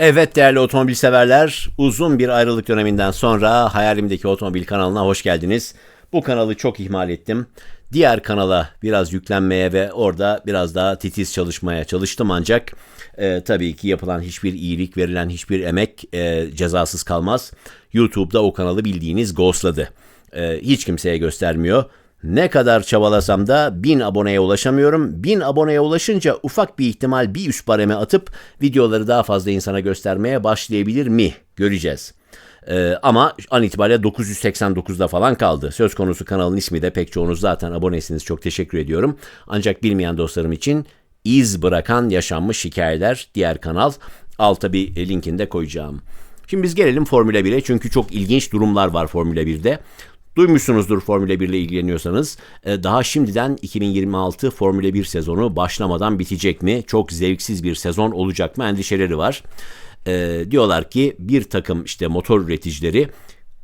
Evet değerli otomobil severler, uzun bir ayrılık döneminden sonra Hayalimdeki Otomobil kanalına hoş geldiniz. Bu kanalı çok ihmal ettim. Diğer kanala biraz yüklenmeye ve orada biraz daha titiz çalışmaya çalıştım ancak e, tabii ki yapılan hiçbir iyilik, verilen hiçbir emek e, cezasız kalmaz. YouTube'da o kanalı bildiğiniz ghostladı. E, hiç kimseye göstermiyor. Ne kadar çabalasam da 1000 aboneye ulaşamıyorum. 1000 aboneye ulaşınca ufak bir ihtimal bir üst bareme atıp videoları daha fazla insana göstermeye başlayabilir mi? Göreceğiz. Ee, ama an itibariyle 989'da falan kaldı. Söz konusu kanalın ismi de pek çoğunuz zaten abonesiniz. Çok teşekkür ediyorum. Ancak bilmeyen dostlarım için iz bırakan yaşanmış hikayeler diğer kanal. Alta bir linkini de koyacağım. Şimdi biz gelelim Formula 1'e çünkü çok ilginç durumlar var Formula 1'de. Duymuşsunuzdur Formula 1 ile ilgileniyorsanız. Ee, daha şimdiden 2026 Formula 1 sezonu başlamadan bitecek mi? Çok zevksiz bir sezon olacak mı? Endişeleri var. Ee, diyorlar ki bir takım işte motor üreticileri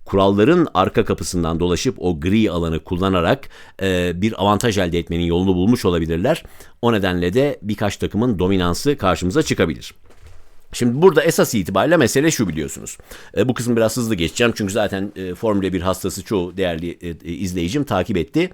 kuralların arka kapısından dolaşıp o gri alanı kullanarak e, bir avantaj elde etmenin yolunu bulmuş olabilirler. O nedenle de birkaç takımın dominansı karşımıza çıkabilir. Şimdi burada esas itibariyle mesele şu biliyorsunuz. E, bu kısmı biraz hızlı geçeceğim çünkü zaten e, Formula 1 hastası çoğu değerli e, e, izleyicim takip etti.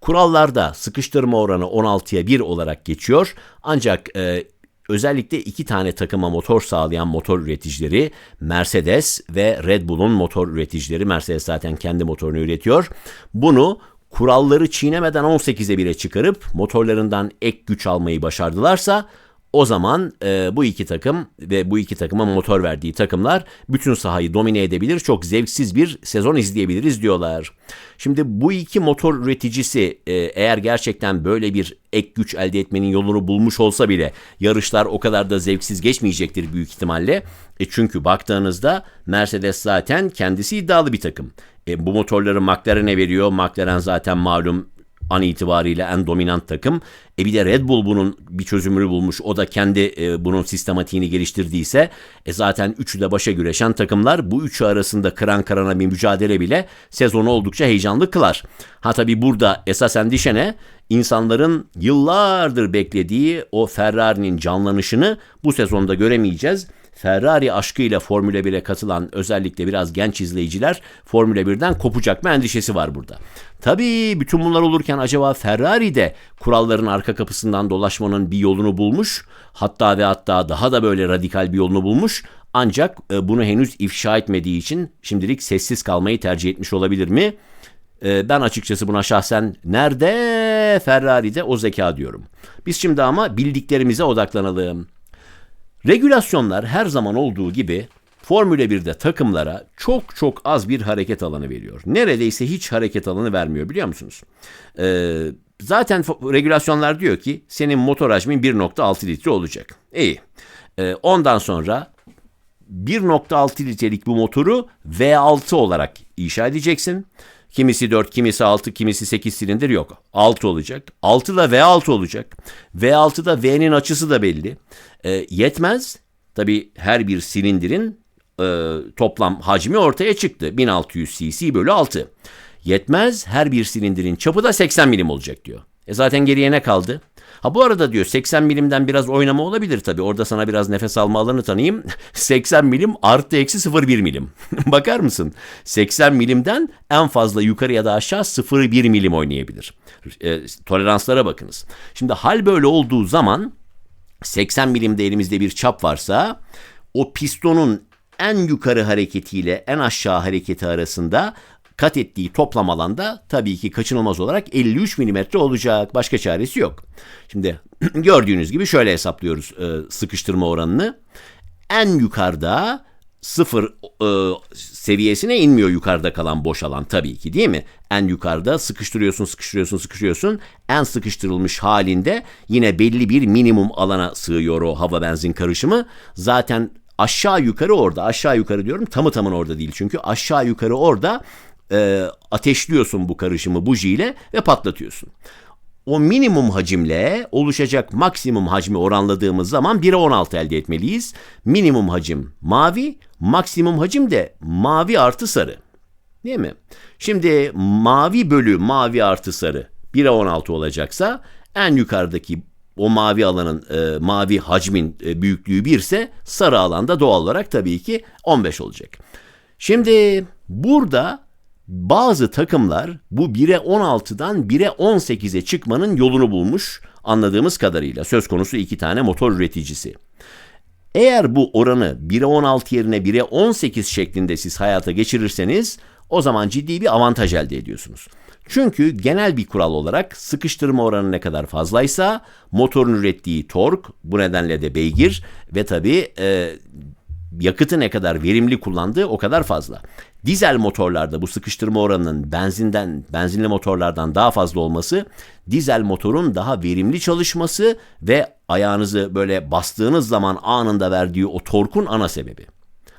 Kurallarda sıkıştırma oranı 16'ya 1 olarak geçiyor. Ancak e, özellikle iki tane takıma motor sağlayan motor üreticileri Mercedes ve Red Bull'un motor üreticileri Mercedes zaten kendi motorunu üretiyor. Bunu kuralları çiğnemeden 18'e 1'e çıkarıp motorlarından ek güç almayı başardılarsa o zaman e, bu iki takım ve bu iki takıma motor verdiği takımlar bütün sahayı domine edebilir. Çok zevksiz bir sezon izleyebiliriz diyorlar. Şimdi bu iki motor üreticisi e, eğer gerçekten böyle bir ek güç elde etmenin yolunu bulmuş olsa bile yarışlar o kadar da zevksiz geçmeyecektir büyük ihtimalle. E çünkü baktığınızda Mercedes zaten kendisi iddialı bir takım. E, bu motorları McLaren'e veriyor. McLaren zaten malum an itibariyle en dominant takım. E bir de Red Bull bunun bir çözümünü bulmuş. O da kendi e, bunun sistematiğini geliştirdiyse e zaten üçü de başa güreşen takımlar bu üçü arasında kıran kırana bir mücadele bile sezonu oldukça heyecanlı kılar. Ha tabi burada esas endişe ne? İnsanların yıllardır beklediği o Ferrari'nin canlanışını bu sezonda göremeyeceğiz. Ferrari aşkıyla Formula 1'e katılan özellikle biraz genç izleyiciler Formula 1'den kopacak mı endişesi var burada. Tabii bütün bunlar olurken acaba Ferrari de kuralların arka kapısından dolaşmanın bir yolunu bulmuş. Hatta ve hatta daha da böyle radikal bir yolunu bulmuş. Ancak e, bunu henüz ifşa etmediği için şimdilik sessiz kalmayı tercih etmiş olabilir mi? E, ben açıkçası buna şahsen nerede Ferrari'de o zeka diyorum. Biz şimdi ama bildiklerimize odaklanalım. Regülasyonlar her zaman olduğu gibi Formula 1'de takımlara çok çok az bir hareket alanı veriyor. Neredeyse hiç hareket alanı vermiyor biliyor musunuz? Ee, zaten regülasyonlar diyor ki senin motor hacmin 1.6 litre olacak. İyi. Ee, ondan sonra 1.6 litrelik bu motoru V6 olarak inşa edeceksin. Kimisi 4, kimisi 6, kimisi 8 silindir yok. 6 olacak. 6 da V6 olacak. V6'da V'nin açısı da belli. E, yetmez. Tabi her bir silindirin e, toplam hacmi ortaya çıktı. 1600 cc bölü 6. Yetmez. Her bir silindirin çapı da 80 milim olacak diyor. E zaten geriye ne kaldı? Ha bu arada diyor 80 milimden biraz oynama olabilir tabii. Orada sana biraz nefes alma alanı tanıyayım. 80 milim artı eksi 0,1 milim. Bakar mısın? 80 milimden en fazla yukarı ya da aşağı 0,1 milim oynayabilir. E, toleranslara bakınız. Şimdi hal böyle olduğu zaman 80 milimde elimizde bir çap varsa o pistonun en yukarı hareketiyle en aşağı hareketi arasında kat ettiği toplam alanda tabii ki kaçınılmaz olarak 53 milimetre olacak. Başka çaresi yok. Şimdi gördüğünüz gibi şöyle hesaplıyoruz e, sıkıştırma oranını. En yukarıda sıfır e, seviyesine inmiyor yukarıda kalan boş alan tabii ki değil mi? En yukarıda sıkıştırıyorsun, sıkıştırıyorsun, sıkıştırıyorsun. En sıkıştırılmış halinde yine belli bir minimum alana sığıyor o hava benzin karışımı. Zaten aşağı yukarı orada, aşağı yukarı diyorum tamı tamına orada değil. Çünkü aşağı yukarı orada e, ateşliyorsun bu karışımı bujiyle ve patlatıyorsun. O minimum hacimle oluşacak maksimum hacmi oranladığımız zaman 1'e 16 elde etmeliyiz. Minimum hacim mavi, maksimum hacim de mavi artı sarı. Değil mi? Şimdi mavi bölü mavi artı sarı 1'e 16 olacaksa en yukarıdaki o mavi alanın, e, mavi hacmin e, büyüklüğü 1 ise sarı alanda doğal olarak tabii ki 15 olacak. Şimdi burada bazı takımlar bu 1'e 16'dan 1'e 18'e çıkmanın yolunu bulmuş anladığımız kadarıyla. Söz konusu iki tane motor üreticisi. Eğer bu oranı 1'e 16 yerine 1'e 18 şeklinde siz hayata geçirirseniz o zaman ciddi bir avantaj elde ediyorsunuz. Çünkü genel bir kural olarak sıkıştırma oranı ne kadar fazlaysa motorun ürettiği tork bu nedenle de beygir ve tabii e, yakıtı ne kadar verimli kullandığı o kadar fazla. Dizel motorlarda bu sıkıştırma oranının benzinden, benzinli motorlardan daha fazla olması, dizel motorun daha verimli çalışması ve ayağınızı böyle bastığınız zaman anında verdiği o torkun ana sebebi.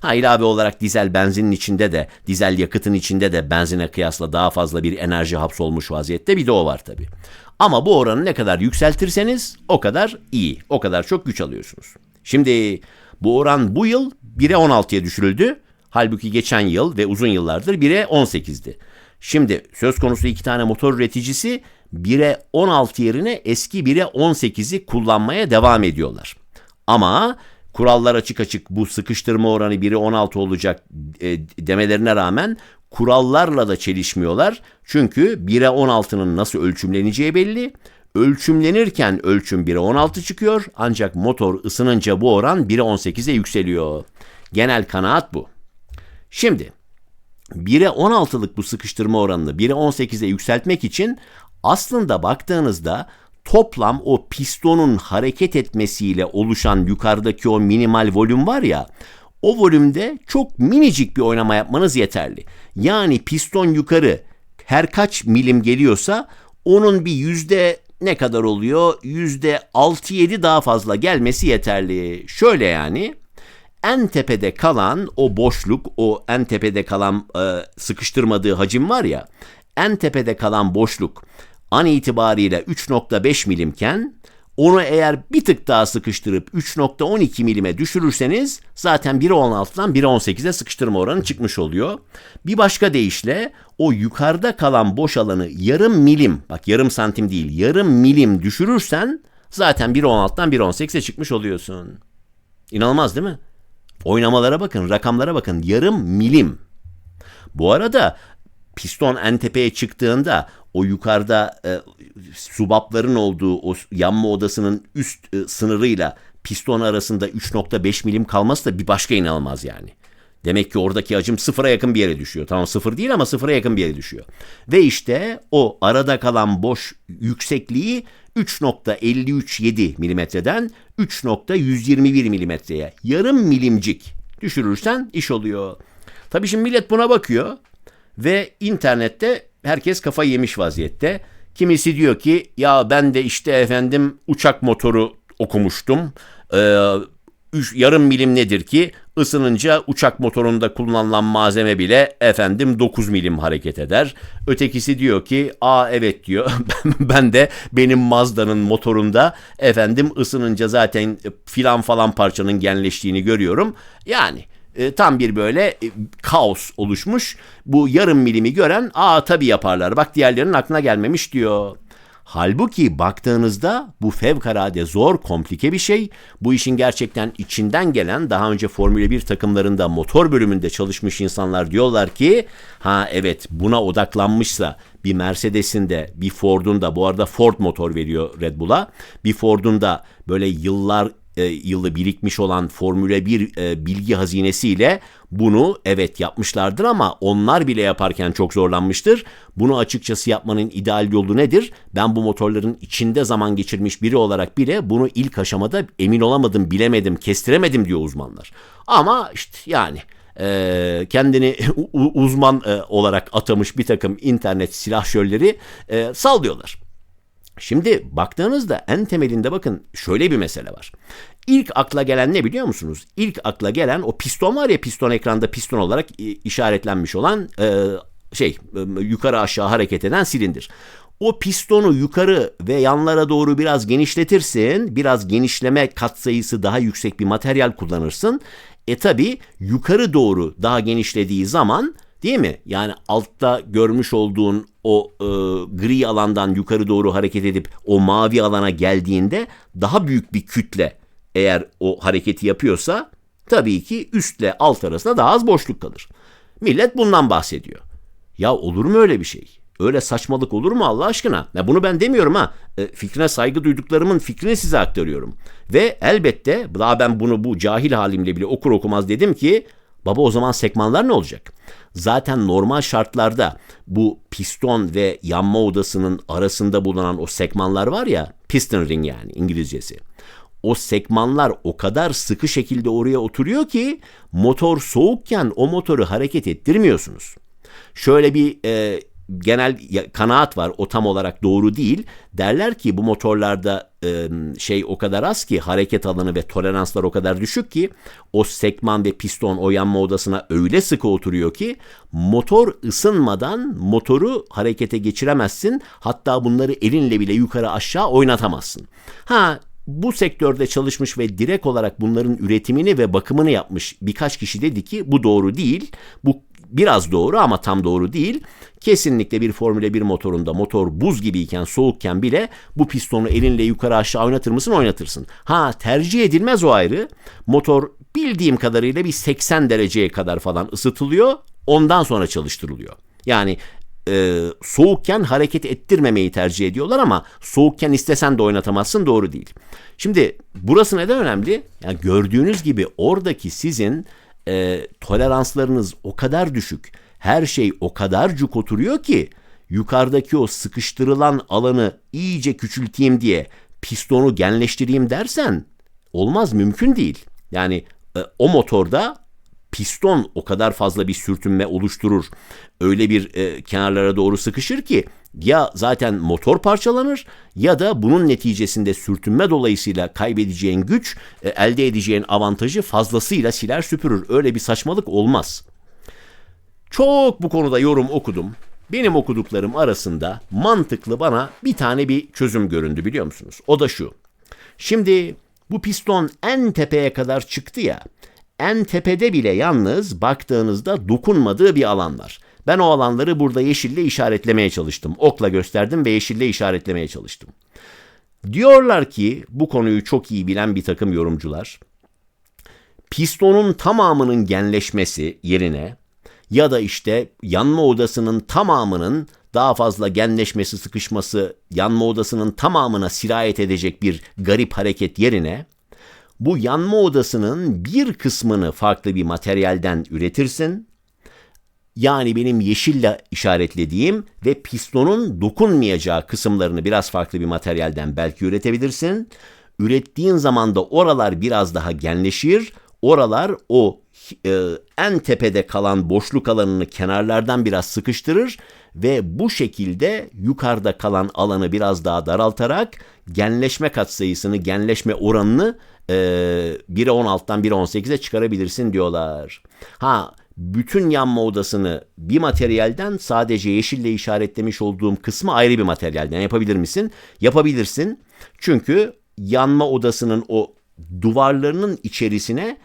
Ha ilave olarak dizel benzinin içinde de, dizel yakıtın içinde de benzine kıyasla daha fazla bir enerji hapsolmuş vaziyette bir de o var tabii. Ama bu oranı ne kadar yükseltirseniz o kadar iyi, o kadar çok güç alıyorsunuz. Şimdi bu oran bu yıl 1'e 16'ya düşürüldü. Halbuki geçen yıl ve uzun yıllardır 1'e 18'di. Şimdi söz konusu iki tane motor üreticisi 1'e 16 yerine eski 1'e 18'i kullanmaya devam ediyorlar. Ama kurallar açık açık bu sıkıştırma oranı 1'e 16 olacak e, demelerine rağmen kurallarla da çelişmiyorlar. Çünkü 1'e 16'nın nasıl ölçümleneceği belli. Ölçümlenirken ölçüm 1'e 16 çıkıyor ancak motor ısınınca bu oran 1'e 18'e yükseliyor. Genel kanaat bu. Şimdi 1'e 16'lık bu sıkıştırma oranını 1'e 18'e yükseltmek için aslında baktığınızda toplam o pistonun hareket etmesiyle oluşan yukarıdaki o minimal volüm var ya o volümde çok minicik bir oynama yapmanız yeterli. Yani piston yukarı her kaç milim geliyorsa onun bir yüzde ne kadar oluyor? Yüzde 6-7 daha fazla gelmesi yeterli. Şöyle yani en tepede kalan o boşluk, o en tepede kalan e, sıkıştırmadığı hacim var ya, en tepede kalan boşluk an itibariyle 3.5 milimken onu eğer bir tık daha sıkıştırıp 3.12 milime düşürürseniz zaten 1.16'dan 1.18'e sıkıştırma oranı çıkmış oluyor. Bir başka deyişle o yukarıda kalan boş alanı yarım milim, bak yarım santim değil yarım milim düşürürsen zaten 1.16'dan 1.18'e çıkmış oluyorsun. İnanılmaz değil mi? Oynamalara bakın, rakamlara bakın. Yarım milim. Bu arada piston en tepeye çıktığında o yukarıda e, subapların olduğu o yanma odasının üst e, sınırıyla piston arasında 3.5 milim kalması da bir başka inanılmaz yani. Demek ki oradaki hacim sıfıra yakın bir yere düşüyor. Tamam sıfır değil ama sıfıra yakın bir yere düşüyor. Ve işte o arada kalan boş yüksekliği 3.537 milimetreden 3.121 milimetreye yarım milimcik düşürürsen iş oluyor. Tabii şimdi millet buna bakıyor ve internette herkes kafa yemiş vaziyette. Kimisi diyor ki ya ben de işte efendim uçak motoru okumuştum. Ee, üç, yarım milim nedir ki? Isınınca uçak motorunda kullanılan malzeme bile efendim 9 milim hareket eder. Ötekisi diyor ki aa evet diyor ben de benim Mazda'nın motorunda efendim ısınınca zaten filan falan parçanın genleştiğini görüyorum. Yani e, tam bir böyle e, kaos oluşmuş. Bu yarım milimi gören aa tabii yaparlar bak diğerlerinin aklına gelmemiş diyor. Halbuki baktığınızda bu fevkalade zor, komplike bir şey. Bu işin gerçekten içinden gelen daha önce Formula 1 takımlarında motor bölümünde çalışmış insanlar diyorlar ki ha evet buna odaklanmışsa bir Mercedes'in de bir Ford'un da bu arada Ford motor veriyor Red Bull'a. Bir Ford'un da böyle yıllar e, yılı birikmiş olan Formula 1 e, bilgi hazinesiyle bunu evet yapmışlardır ama onlar bile yaparken çok zorlanmıştır. Bunu açıkçası yapmanın ideal yolu nedir? Ben bu motorların içinde zaman geçirmiş biri olarak bile bunu ilk aşamada emin olamadım, bilemedim, kestiremedim diyor uzmanlar. Ama işte yani e, kendini uzman e, olarak atamış bir takım internet silahşörleri e, sallıyorlar. Şimdi baktığınızda en temelinde bakın şöyle bir mesele var. İlk akla gelen ne biliyor musunuz? İlk akla gelen o piston var ya piston ekranda piston olarak işaretlenmiş olan e, şey e, yukarı aşağı hareket eden silindir. O pistonu yukarı ve yanlara doğru biraz genişletirsin, biraz genişleme katsayısı daha yüksek bir materyal kullanırsın. E tabi yukarı doğru daha genişlediği zaman değil mi? Yani altta görmüş olduğun o e, gri alandan yukarı doğru hareket edip o mavi alana geldiğinde daha büyük bir kütle eğer o hareketi yapıyorsa tabii ki üstle alt arasında daha az boşluk kalır. Millet bundan bahsediyor. Ya olur mu öyle bir şey? Öyle saçmalık olur mu Allah aşkına? Ya bunu ben demiyorum ha. E, fikrine saygı duyduklarımın fikrini size aktarıyorum. Ve elbette daha ben bunu bu cahil halimle bile okur okumaz dedim ki baba o zaman sekmanlar ne olacak? Zaten normal şartlarda bu piston ve yanma odasının arasında bulunan o sekmanlar var ya piston ring yani İngilizcesi o sekmanlar o kadar sıkı şekilde oraya oturuyor ki motor soğukken o motoru hareket ettirmiyorsunuz. Şöyle bir e, genel kanaat var o tam olarak doğru değil. Derler ki bu motorlarda şey o kadar az ki hareket alanı ve toleranslar o kadar düşük ki o sekman ve piston o yanma odasına öyle sıkı oturuyor ki motor ısınmadan motoru harekete geçiremezsin. Hatta bunları elinle bile yukarı aşağı oynatamazsın. Ha bu sektörde çalışmış ve direkt olarak bunların üretimini ve bakımını yapmış birkaç kişi dedi ki bu doğru değil. Bu biraz doğru ama tam doğru değil. Kesinlikle bir Formula 1 motorunda motor buz gibiyken soğukken bile bu pistonu elinle yukarı aşağı oynatır mısın? Oynatırsın. Ha tercih edilmez o ayrı. Motor bildiğim kadarıyla bir 80 dereceye kadar falan ısıtılıyor. Ondan sonra çalıştırılıyor. Yani e, soğukken hareket ettirmemeyi tercih ediyorlar ama soğukken istesen de oynatamazsın doğru değil. Şimdi burası neden önemli? Yani gördüğünüz gibi oradaki sizin e, toleranslarınız o kadar düşük, her şey o kadar cuk oturuyor ki yukarıdaki o sıkıştırılan alanı iyice küçülteyim diye pistonu genleştireyim dersen olmaz mümkün değil. Yani e, o motorda piston o kadar fazla bir sürtünme oluşturur. Öyle bir e, kenarlara doğru sıkışır ki ya zaten motor parçalanır ya da bunun neticesinde sürtünme dolayısıyla kaybedeceğin güç e, elde edeceğin avantajı fazlasıyla siler süpürür. Öyle bir saçmalık olmaz. Çok bu konuda yorum okudum. Benim okuduklarım arasında mantıklı bana bir tane bir çözüm göründü biliyor musunuz? O da şu. Şimdi bu piston en tepeye kadar çıktı ya en tepede bile yalnız baktığınızda dokunmadığı bir alan var. Ben o alanları burada yeşille işaretlemeye çalıştım. Okla gösterdim ve yeşille işaretlemeye çalıştım. Diyorlar ki bu konuyu çok iyi bilen bir takım yorumcular, pistonun tamamının genleşmesi yerine ya da işte yanma odasının tamamının daha fazla genleşmesi, sıkışması, yanma odasının tamamına sirayet edecek bir garip hareket yerine bu yanma odasının bir kısmını farklı bir materyalden üretirsin. Yani benim yeşille işaretlediğim ve pistonun dokunmayacağı kısımlarını biraz farklı bir materyalden belki üretebilirsin. Ürettiğin zaman da oralar biraz daha genleşir. Oralar o e, en tepede kalan boşluk alanını kenarlardan biraz sıkıştırır ve bu şekilde yukarıda kalan alanı biraz daha daraltarak genleşme katsayısını, genleşme oranını e, 1'e 16'dan 1'e 18'e çıkarabilirsin diyorlar. Ha bütün yanma odasını bir materyalden sadece yeşille işaretlemiş olduğum kısmı ayrı bir materyalden yapabilir misin? Yapabilirsin. Çünkü yanma odasının o duvarlarının içerisine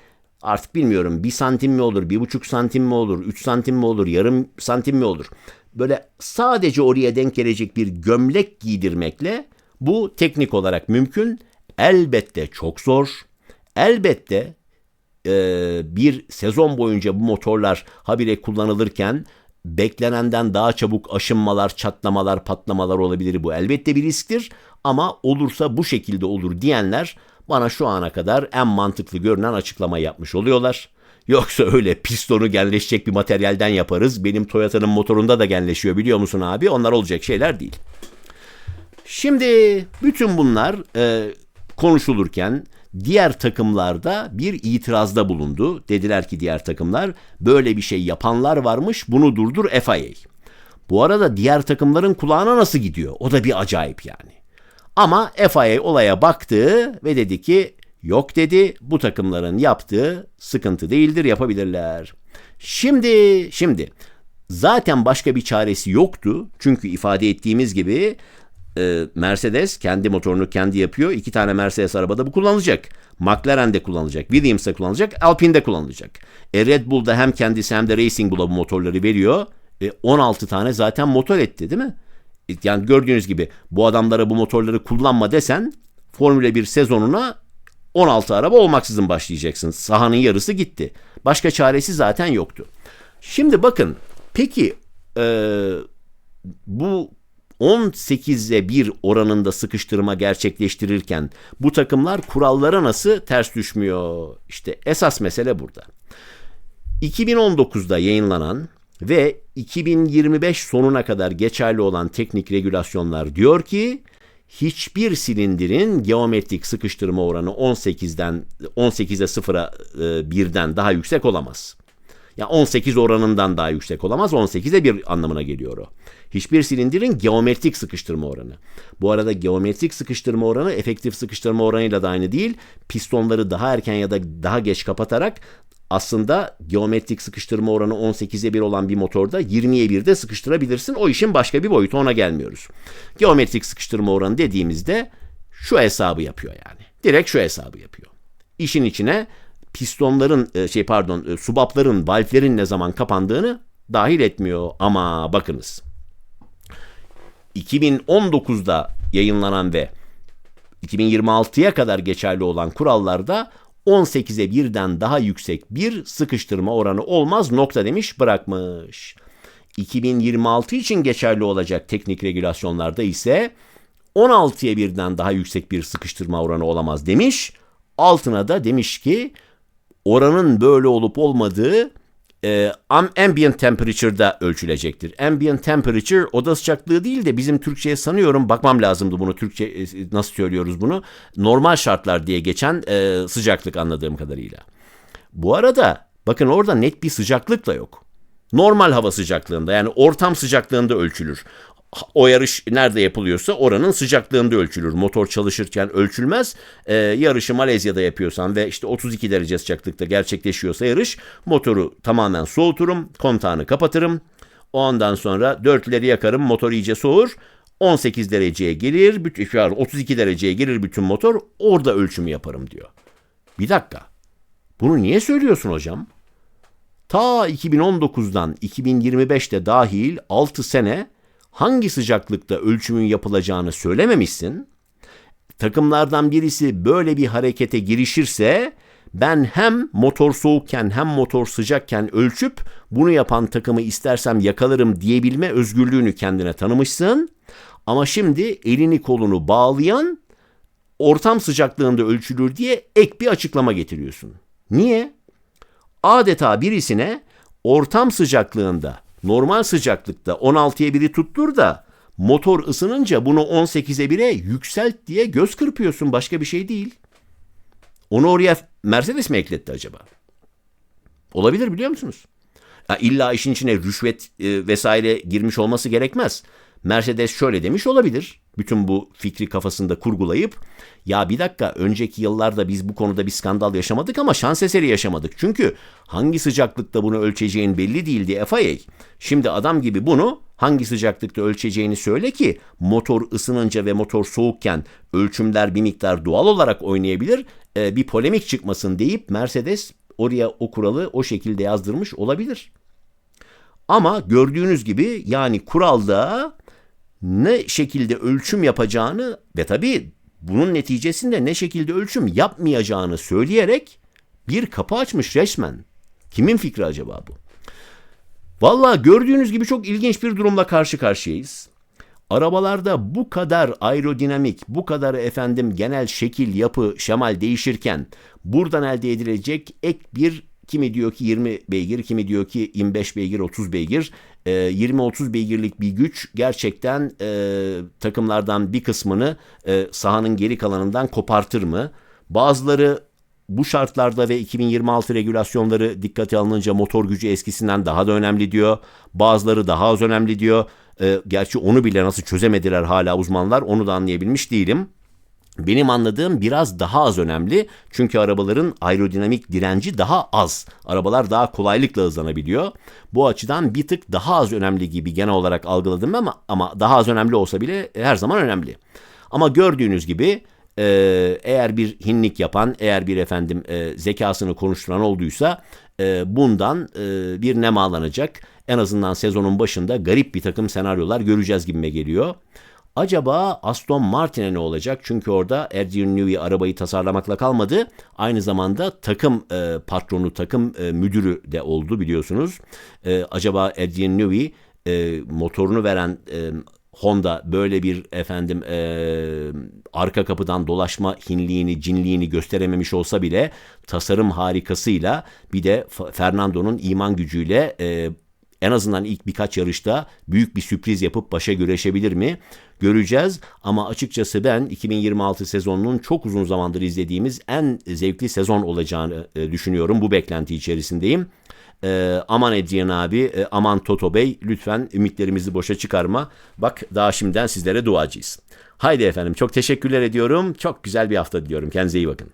artık bilmiyorum bir santim mi olur, bir buçuk santim mi olur, üç santim mi olur, yarım santim mi olur? Böyle sadece oraya denk gelecek bir gömlek giydirmekle bu teknik olarak mümkün. Elbette çok zor. Elbette e, bir sezon boyunca bu motorlar habire kullanılırken beklenenden daha çabuk aşınmalar, çatlamalar, patlamalar olabilir. Bu elbette bir risktir ama olursa bu şekilde olur diyenler bana şu ana kadar en mantıklı görünen açıklama yapmış oluyorlar. Yoksa öyle pistonu genleşecek bir materyalden yaparız. Benim Toyota'nın motorunda da genleşiyor biliyor musun abi? Onlar olacak şeyler değil. Şimdi bütün bunlar e, konuşulurken diğer takımlarda bir itirazda bulundu. Dediler ki diğer takımlar böyle bir şey yapanlar varmış bunu durdur FIA. Bu arada diğer takımların kulağına nasıl gidiyor? O da bir acayip yani. Ama FIA olaya baktı ve dedi ki yok dedi bu takımların yaptığı sıkıntı değildir yapabilirler. Şimdi şimdi zaten başka bir çaresi yoktu. Çünkü ifade ettiğimiz gibi e, Mercedes kendi motorunu kendi yapıyor. İki tane Mercedes arabada bu kullanılacak. McLaren de kullanılacak. Williams de kullanılacak. Alpine de kullanılacak. E Red Bull da hem kendisi hem de Racing Bull'a bu motorları veriyor. E, 16 tane zaten motor etti değil mi? E, Yani gördüğünüz gibi bu adamlara bu motorları kullanma desen Formula 1 sezonuna 16 araba olmaksızın başlayacaksın. Sahanın yarısı gitti. Başka çaresi zaten yoktu. Şimdi bakın peki e, bu 18'e 1 oranında sıkıştırma gerçekleştirirken bu takımlar kurallara nasıl ters düşmüyor? İşte esas mesele burada. 2019'da yayınlanan ve 2025 sonuna kadar geçerli olan teknik regülasyonlar diyor ki hiçbir silindirin geometrik sıkıştırma oranı 18'den 18'e 0'a 1'den daha yüksek olamaz. Ya 18 oranından daha yüksek olamaz. 18'e 1 anlamına geliyor o. Hiçbir silindirin geometrik sıkıştırma oranı. Bu arada geometrik sıkıştırma oranı efektif sıkıştırma oranıyla da aynı değil. Pistonları daha erken ya da daha geç kapatarak aslında geometrik sıkıştırma oranı 18'e 1 olan bir motorda 20'ye 1'de sıkıştırabilirsin. O işin başka bir boyutu ona gelmiyoruz. Geometrik sıkıştırma oranı dediğimizde şu hesabı yapıyor yani. Direkt şu hesabı yapıyor. İşin içine pistonların e, şey pardon e, subapların valflerin ne zaman kapandığını dahil etmiyor ama bakınız 2019'da yayınlanan ve 2026'ya kadar geçerli olan kurallarda 18'e 1'den daha yüksek bir sıkıştırma oranı olmaz nokta demiş bırakmış. 2026 için geçerli olacak teknik regülasyonlarda ise 16'ya 1'den daha yüksek bir sıkıştırma oranı olamaz demiş. Altına da demiş ki oranın böyle olup olmadığı e, ambient temperature'da ölçülecektir. Ambient temperature oda sıcaklığı değil de bizim Türkçe'ye sanıyorum bakmam lazımdı bunu Türkçe e, nasıl söylüyoruz bunu. Normal şartlar diye geçen e, sıcaklık anladığım kadarıyla. Bu arada bakın orada net bir sıcaklık da yok. Normal hava sıcaklığında yani ortam sıcaklığında ölçülür o yarış nerede yapılıyorsa oranın sıcaklığında ölçülür. Motor çalışırken ölçülmez. Ee, yarışı Malezya'da yapıyorsan ve işte 32 derece sıcaklıkta gerçekleşiyorsa yarış motoru tamamen soğuturum. Kontağını kapatırım. Ondan sonra dörtleri yakarım. Motor iyice soğur. 18 dereceye gelir, 32 dereceye gelir bütün motor. Orada ölçümü yaparım diyor. Bir dakika. Bunu niye söylüyorsun hocam? Ta 2019'dan 2025'te dahil 6 sene hangi sıcaklıkta ölçümün yapılacağını söylememişsin. Takımlardan birisi böyle bir harekete girişirse ben hem motor soğukken hem motor sıcakken ölçüp bunu yapan takımı istersem yakalarım diyebilme özgürlüğünü kendine tanımışsın. Ama şimdi elini kolunu bağlayan ortam sıcaklığında ölçülür diye ek bir açıklama getiriyorsun. Niye? Adeta birisine ortam sıcaklığında normal sıcaklıkta 16'ya 1'i tuttur da motor ısınınca bunu 18'e 1'e yükselt diye göz kırpıyorsun başka bir şey değil. Onu oraya Mercedes mi ekletti acaba? Olabilir biliyor musunuz? Ya illa işin içine rüşvet e, vesaire girmiş olması gerekmez. Mercedes şöyle demiş olabilir. Bütün bu fikri kafasında kurgulayıp ya bir dakika önceki yıllarda biz bu konuda bir skandal yaşamadık ama şans eseri yaşamadık. Çünkü hangi sıcaklıkta bunu ölçeceğin belli değildi FIA. Şimdi adam gibi bunu hangi sıcaklıkta ölçeceğini söyle ki motor ısınınca ve motor soğukken ölçümler bir miktar doğal olarak oynayabilir. E, bir polemik çıkmasın deyip Mercedes oraya o kuralı o şekilde yazdırmış olabilir. Ama gördüğünüz gibi yani kuralda ne şekilde ölçüm yapacağını ve tabii bunun neticesinde ne şekilde ölçüm yapmayacağını söyleyerek bir kapı açmış resmen. Kimin fikri acaba bu? Valla gördüğünüz gibi çok ilginç bir durumla karşı karşıyayız. Arabalarda bu kadar aerodinamik, bu kadar efendim genel şekil, yapı, şemal değişirken buradan elde edilecek ek bir kimi diyor ki 20 beygir, kimi diyor ki 25 beygir, 30 beygir. E, 20-30 beygirlik bir güç gerçekten e, takımlardan bir kısmını e, sahanın geri kalanından kopartır mı? Bazıları bu şartlarda ve 2026 regülasyonları dikkate alınınca motor gücü eskisinden daha da önemli diyor. Bazıları daha az önemli diyor. E, gerçi onu bile nasıl çözemediler hala uzmanlar onu da anlayabilmiş değilim. Benim anladığım biraz daha az önemli. Çünkü arabaların aerodinamik direnci daha az. Arabalar daha kolaylıkla hızlanabiliyor. Bu açıdan bir tık daha az önemli gibi genel olarak algıladım ama ama daha az önemli olsa bile her zaman önemli. Ama gördüğünüz gibi e, eğer bir hinlik yapan, eğer bir efendim e, zekasını konuşturan olduysa e, bundan bir nemalanacak. en azından sezonun başında garip bir takım senaryolar göreceğiz gibime geliyor. Acaba Aston Martin'e ne olacak? Çünkü orada Adrian Newey arabayı tasarlamakla kalmadı. Aynı zamanda takım e, patronu, takım e, müdürü de oldu biliyorsunuz. E, acaba Adrian Newey e, motorunu veren e, Honda böyle bir efendim e, arka kapıdan dolaşma hinliğini, cinliğini gösterememiş olsa bile tasarım harikasıyla bir de Fernando'nun iman gücüyle e, en azından ilk birkaç yarışta büyük bir sürpriz yapıp başa güreşebilir mi? Göreceğiz ama açıkçası ben 2026 sezonunun çok uzun zamandır izlediğimiz en zevkli sezon olacağını e, düşünüyorum. Bu beklenti içerisindeyim. E, aman Adrian abi, e, aman Toto Bey lütfen ümitlerimizi boşa çıkarma. Bak daha şimdiden sizlere duacıyız. Haydi efendim çok teşekkürler ediyorum. Çok güzel bir hafta diliyorum. Kendinize iyi bakın.